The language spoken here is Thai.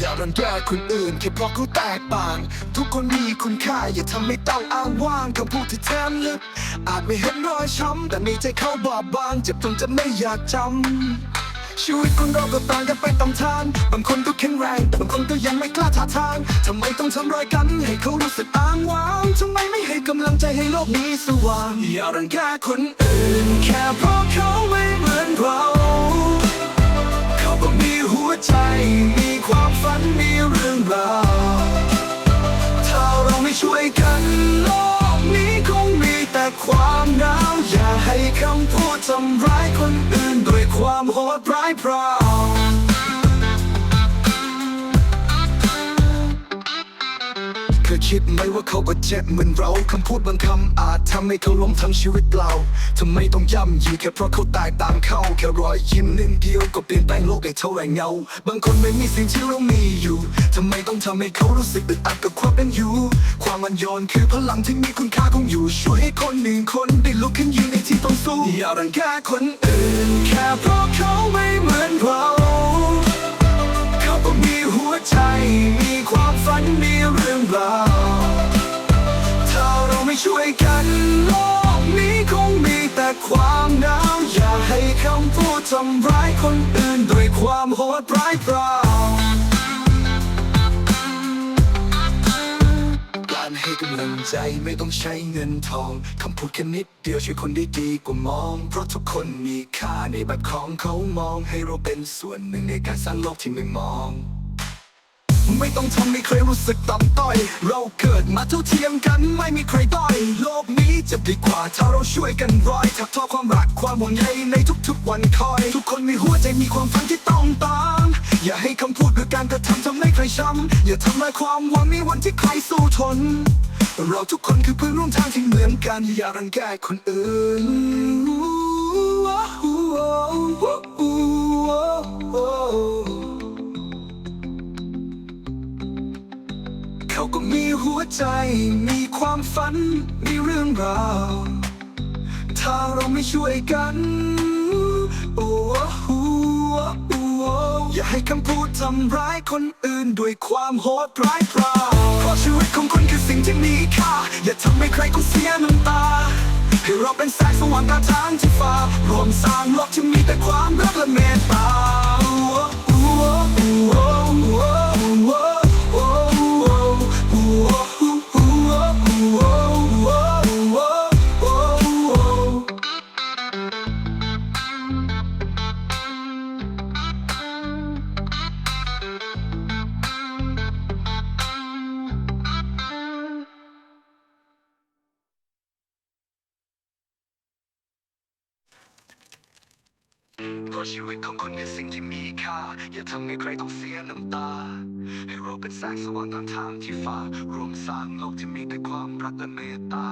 อย่ารังแกคนอื่นแค่เพราะเขาแตกต่าง ทุกคนมีคุณค่าอย่าทำให้ต้องอ้างว่างคำพูดที่แทมลึก อาจไม่เห็นรอยช้ำแต่ในใจเขาบอบบางเจ็บจนจะไม่อยากจำชีวิตคนเราก็ต่างกันไปตามทางบางคนก็แข็งแรงบางคนก็ยังไม่กล้าท้าทาง ทำไมต้องทำร้ายกัน ให้เขารู้สึกอ้างว้าง ทำไมไม่ให้กำลังใจให้โลกนี้สว่าง อย่ารังแกคนอื่น แค่เพราะเขาไม่เหมือนเรา เขาก็มีหัวใจมี เรื่องราถ้าเราไม่ช่วยกันโลกนี้คงมีแต่ความหนาว อย่าให้คำพูดทำร้ายคนอื่นด้วยความโหดร้ายพรา คิดไหมว่าเขาก็เจ็บเหมือนเราคำพูดบางคำอาจทำให้เขาล้มทั้งชีวิตเราทำไมต้องย่ำยีแค่เพราะเขาแตกต่างเขาแค่รอยยิ้มนิดเดียวก็เปลี่ยนแปลงโลกให้เท่าไรเงา บางคนไม่มีสิ่งที่เรามีอยู่ทำไมต้องทำให้เขารู้สึกอึดอัดกับความเป็นอยู่ ความมันโยนคือพลังที่มีคุณค่าของอยู่ช่วยให้คนหนึ่งคนได้ลุกขึ้นยืนในที่ต้องสู้อย่ารังแกคนอื่น แค่เพราะเขาไม่เหมือนเราเขาก็มีหัวใจมีความฝันมีเรื่องราว ช่วยกันโลกนี้คงมีแต่ความหนาวอย่าให้คำพูดทำร้ายคนอื่นด้วยความโหดร้ายเปล่าการให้กำลังใจไม่ต้องใช้เงินทองคำพูดแค่นิดเดียวช่วยคนได้ดีกว่ามอง เพราะทุกคนมีค่าในแบบของเขามองให้เราเป็นส่วนหนึ่งในการสร้างโลกที่ไม่มอง ไม่ต้องทำให้ใครรู้สึกต่ำต้อย เราเกิดมาเท่าเทียมกันไม่มีใครด้อย โลกนี้จะดีกว่าถ้าเราช่วยกันร้อยถักทอความรักความห่วงใยในทุกๆวันคอย ทุกคนมีหัวใจมีความฝันที่ต้องตาม อย่าให้คำพูดหรือการกระทำทำให้ใครช้ำอย่าทำลายความหวังในวันที่ใครสู้ทน เราทุกคนคือเพื่อนร่วมทางที่เหมือนกันอย่ารังแกคนอื่น หัวใจมีความฝัน มีเรื่องราว ถ้าเราไม่ช่วยกัน โอ้โหอย่าให้คำพูดทำร้ายคนอื่น ด้วยความโหดร้ายพราเพราะชีวิตของคุณคือสิ่งที่มีค่า อย่าทำให้ใครต้องเสียน้ำตา ให้เราเป็นแสงสว่างตามทางที่ฟ้ารวมสร้างโลกที่มีแต่ความรักและเมตตา ราะชีวิตของคนคือสิ่งที่มีค่า อย่าทำให้ใครต้องเสียน้ำตา ให้เราเป็นแสงสว่างตามทางที่ฝ่ารวมสร้างโลกที่มีแต่ความรักและเมตตา